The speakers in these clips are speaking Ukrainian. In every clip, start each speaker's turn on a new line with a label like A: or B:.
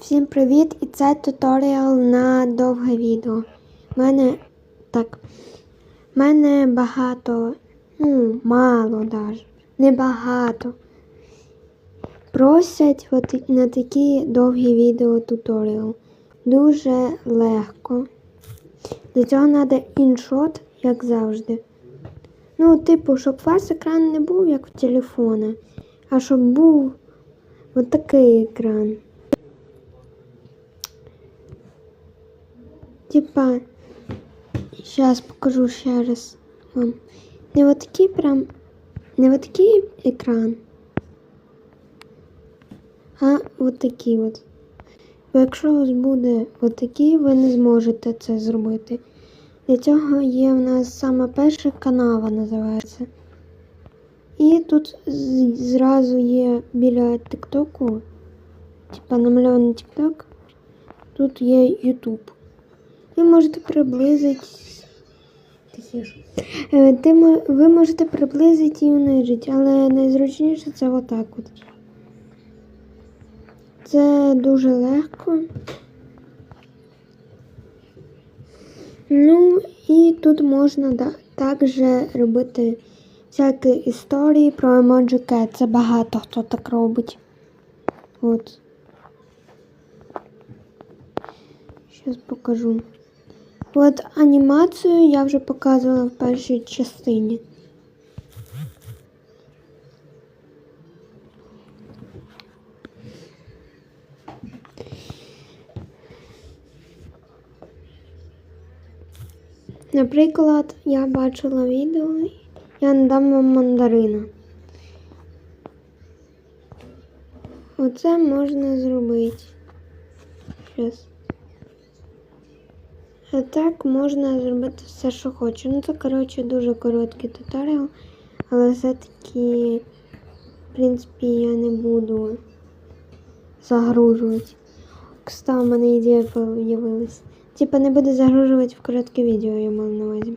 A: Всім привіт! І це туторіал на довге відео. Мене так. Мене багато, ну, мало даже, небагато. Просять от на такі довгі відео туторіал. Дуже легко. Для цього треба іншот, як завжди. Ну, типу, щоб у вас екран не був, як в телефона, а щоб був от такий екран. Типа, сейчас покажу ще раз вам. Не вот такий прям, не вот такий екран, а от такий от. Якщо у вас буде от такий, ви не зможете це зробити. Для цього є в нас саме перша канава називається. І тут зразу є біля тиктоку, типа намальований тикток, тут є Ютуб. Ви можете приблизити. Е, ви можете приблизити і унижити, але найзручніше це отак от. Це дуже легко. Ну і тут можна також робити всякі історії про емоджі Cat. Це багато хто так робить. От. Зараз покажу. От анімацію я вже показувала в першій частині. Наприклад, я бачила відео, я надам вам мандарина. Оце можна зробити. Щас. А так можна зробити все, що хочу. Ну це, коротше, дуже короткий туторіал, але все-таки, в принципі, я не буду загружувати. Кстати, у мене ідея з'явилась. Типа не буду загружувати в коротке відео, я мав на увазі.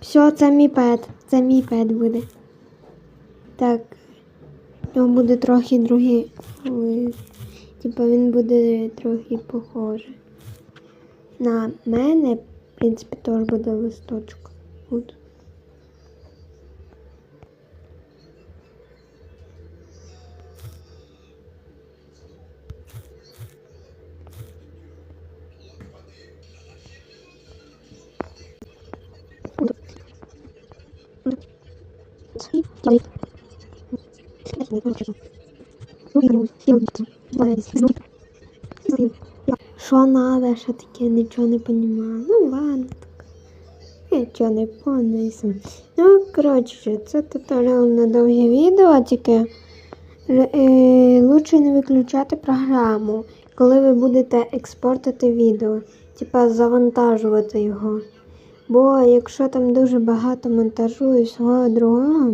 A: Все, це мій пет. Це мій пет буде. Так. У нього буде трохи другий. Типа він буде трохи похожий. На мене, в принципі, теж буде листочок. От. Що надо, що таке, нічого не понімаю. Ну ладно, так. Нічого не понесу. Ну, коротше, це туторіал на довге відео, тільки е, лучше не виключати програму, коли ви будете експортити відео, типа завантажувати його. Бо якщо там дуже багато монтажу і всього другого,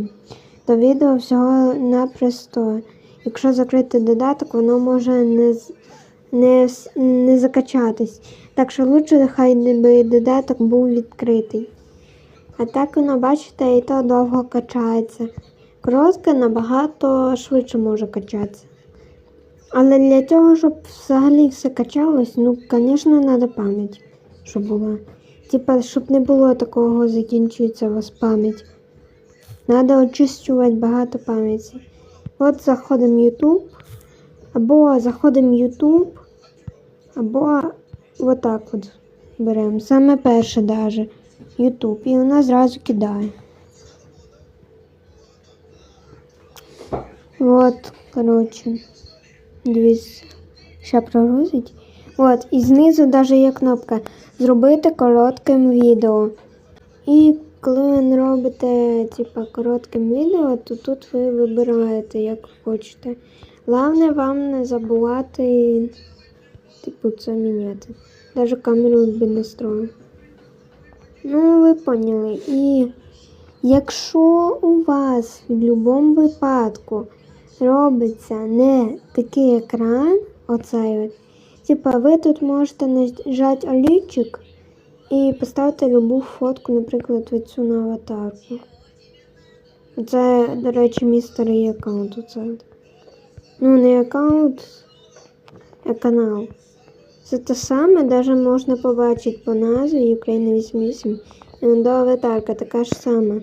A: то відео всього напросто. Якщо закрити додаток, воно може не, не, не закачатись. Так що лучше хай би додаток був відкритий. А так воно, бачите, і то довго качається. Коротке набагато швидше може качатися. Але для того, щоб взагалі все качалось, ну, звісно, треба пам'ять, щоб була. Типа, щоб не було такого, закінчується у вас пам'ять. Треба очищувати багато пам'яті. От заходимо в YouTube, або заходимо в YouTube, або отак от беремо. Саме перше даже YouTube. І вона зразу кидає. От, коротше, дивіться, ще прогрузить. От, і знизу даже є кнопка Зробити коротким відео. І коли ви робите типа, коротким відео, то тут ви вибираєте, як хочете. Головне вам не забувати, типу, це міняти. Даже камеру би не строю. Ну, ви поняли. І якщо у вас в будь-якому випадку робиться не такий екран, оцей от, типа ви тут можете нажати олівчик і поставити любу фотку, наприклад, оцю на аватарку. Це, до речі, мій старий аккаунт. Оце. Ну, не аккаунт, е, канал. Це те саме, навіть можна побачити по назві Україна 88. До аватарка така ж сама.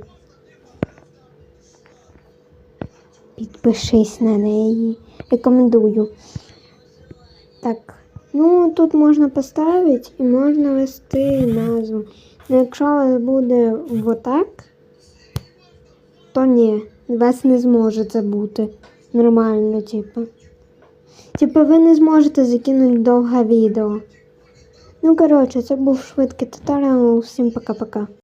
A: Підпишись на неї. Рекомендую. Так. Ну, тут можна поставити і можна ввести назву. Ну, якщо у вас буде вот так, то ні, вас не зможе це бути нормально, типу. Типу, ви не зможете закинути довге відео. Ну, коротше, це був швидкий туторіал. Всім пока-пока.